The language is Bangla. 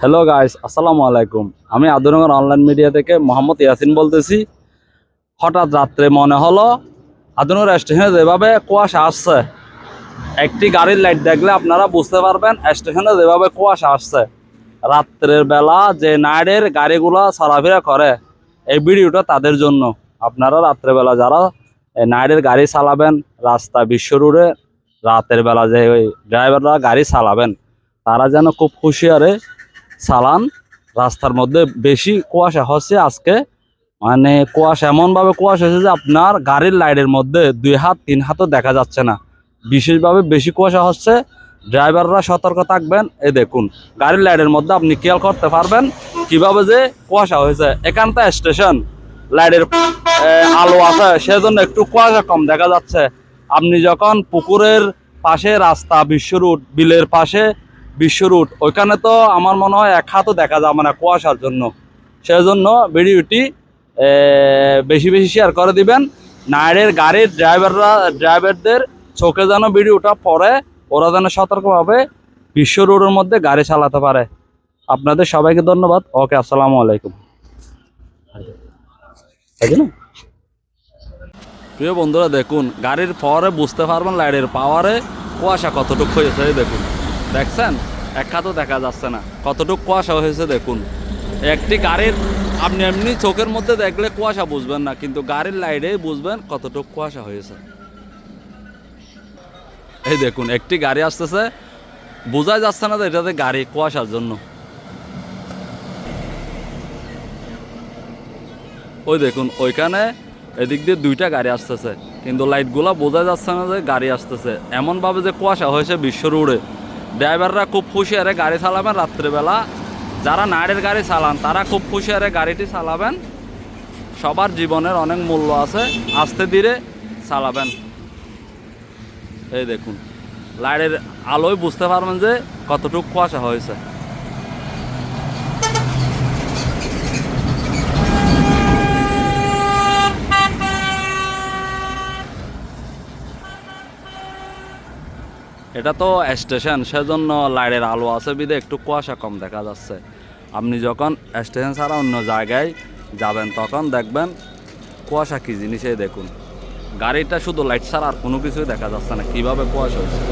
হ্যালো গাইস আসসালামু আলাইকুম আমি আদুনগর অনলাইন মিডিয়া থেকে মোহাম্মদ ইয়াসিন বলতেছি। হঠাৎ রাত্রে মনে হলো আদুনগর স্টেশনে যেভাবে কুয়াশা আসছে, একটি গাড়ির লাইট দেখলে আপনারা বুঝতে পারবেন স্টেশনে যেভাবে কুয়াশা আসছে। রাত্রের বেলা যে নাইডের গাড়িগুলো চলাফেরা করে, এই ভিডিওটা তাদের জন্য। আপনারা রাত্রেবেলা যারা এই নাইটের গাড়ি চালাবেন, রাস্তা বিশ্ব রোডে, রাতের বেলা যে ওই ড্রাইভাররা গাড়ি চালাবেন তারা যেন খুব হুঁশিয়ারে চালান রাস্তার মধ্যে। বেশি কুয়াশা হচ্ছে আজকে। মানে কুয়াশা এমনভাবে কুয়াশা হচ্ছে যে আপনার গাড়ির লাইটের মধ্যে দুই হাত, তিন হাতও দেখা যাচ্ছে না। বিশেষভাবে বেশি কুয়াশা হচ্ছে। ড্রাইভাররা সতর্ক থাকবেন। এ দেখুন, গাড়ির লাইটের মধ্যে আপনি খেয়াল করতে পারবেন কীভাবে যে কুয়াশা হয়েছে। এখানটা স্টেশন লাইটের আলো আছে, সেজন্য একটু কুয়াশা কম দেখা যাচ্ছে। আপনি যখন পুকুরের পাশে, রাস্তা বিশ্ব রুট বিলের পাশে বিশ্ব রুট। ওইখানে তো আমার মনে হয় এক হাতও দেখা যাবে না কুয়াশার জন্য। সেজন্য ভিডিওটি বেশি বেশি শেয়ার করে দিবেন। নাইরের গাড়ির ড্রাইভাররা ড্রাইভারদের চোখে যেন ভিডিওটা পরে ওরা যেন সতর্কভাবে বিশ্ব রোডের মধ্যে গাড়ি চালাতে পারে। আপনাদের সবাইকে ধন্যবাদ। ওকে, আসসালামু আলাইকুম? প্রিয় বন্ধুরা, দেখুন, গাড়ির পাওয়ারে বুঝতে পারবেন লাইটের পাওয়ারে কুয়াশা কতটুকু হয়েছে, দেখুন। দেখছেন? এক হাতও দেখা যাচ্ছে না। কতটুকু কুয়াশা হয়েছে দেখুন। একটি গাড়ির আপনি এমনি চোখের মধ্যে দেখলে কুয়াশা বুঝবেন না, কিন্তু গাড়ির লাইটে বুঝবেন কতটুকু কুয়াশা হয়েছে। এই দেখুন, একটি গাড়ি আসতেছে। বোঝাই যাচ্ছে না যে এটাতে গাড়ি কুয়াশার জন্য। ওই দেখুন, ওইখানে এদিক দিয়ে দুইটা গাড়ি আসতেছে, কিন্তু লাইটগুলো বোঝা যাচ্ছে না যে গাড়ি আসতেছে। এমনভাবে যে কুয়াশা হয়েছে বিশ্ব রোডে ড্রাইভাররা খুব খুশি আরে গাড়ি চালাবেন রাত্রিবেলা। যারা নাড়ের গাড়ি চালান, তারা খুব খুশি আরে গাড়িটি চালাবেন। সবার জীবনের অনেক মূল্য আছে, আস্তে ধীরে চালাবেন। এই দেখুন, লাইটের আলোয় বুঝতে পারবেন যে কতটুকু কুয়াশা হয়েছে। এটা তো স্টেশন, সেজন্য লাইটের আলো আছে বিধে একটু কুয়াশা কম দেখা যাচ্ছে। আপনি যখন স্টেশন ছাড়া অন্য জায়গায় যাবেন, তখন দেখবেন কুয়াশা কী জিনিসে দেখুন। গাড়িটা শুধু লাইট ছাড়া আর কোনো কিছুই দেখা যাচ্ছে না, কীভাবে কুয়াশা হচ্ছে।